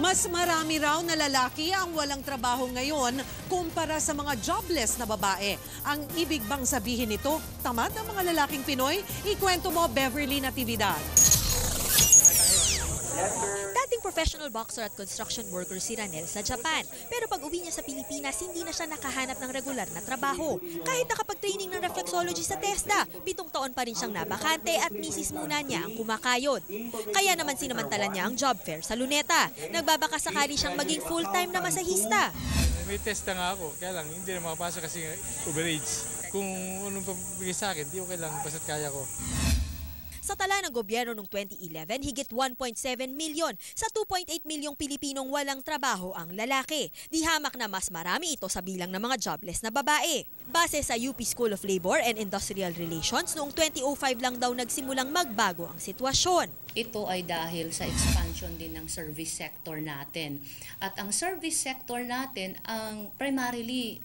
Mas marami raw na lalaki ang walang trabaho ngayon kumpara sa mga jobless na babae. Ang ibig bang sabihin nito, tamad ang mga lalaking Pinoy? Ikwento mo Beverly Natividad. Dating professional boxer at construction worker si Ranel sa Japan. Pero pag uwi niya sa Pilipinas, hindi na siya nakahanap ng regular na trabaho. Kahit nakapag-training ng reflexology sa TESDA, pitong taon pa rin siyang nabakante at misis muna niya ang kumakayod. Kaya naman sinamantala niya ang job fair sa Luneta. Nagbabaka sakali siyang maging full-time na masahista. May test na nga ako, kaya lang hindi na makapasok kasi overage. Kung anong pabigay sa akin, di okay lang, basta't kaya ko. Sa tala ng gobyerno noong 2011, higit 1.7 milyon sa 2.8 milyong Pilipinong walang trabaho ang lalaki. Di hamak na mas marami ito sa bilang ng mga jobless na babae. Base sa UP School of Labor and Industrial Relations, noong 2005 lang daw nagsimulang magbago ang sitwasyon. Ito ay dahil sa expansion din ng service sector natin. At ang service sector natin, ang primarily,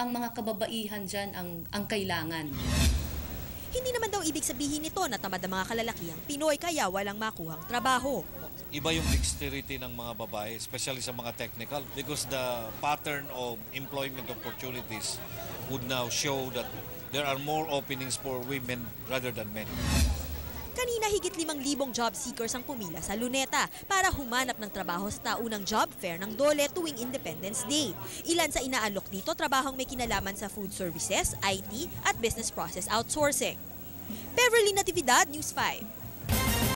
ang mga kababaihan dyan ang, ang kailangan. Hindi naman daw ibig sabihin nito na tamad ang mga kalalakihang Pinoy kaya walang makuhang trabaho. iba yung dexterity ng mga babae, especially sa mga technical, because the pattern of employment opportunities would now show that there are more openings for women rather than men. Kanina higit 5,000 job seekers ang pumila sa Luneta para humanap ng trabaho sa taunang job fair ng Dole tuwing Independence Day. Ilan sa inaalok dito trabahong may kinalaman sa food services, IT at business process outsourcing. Beverly Natividad, News 5.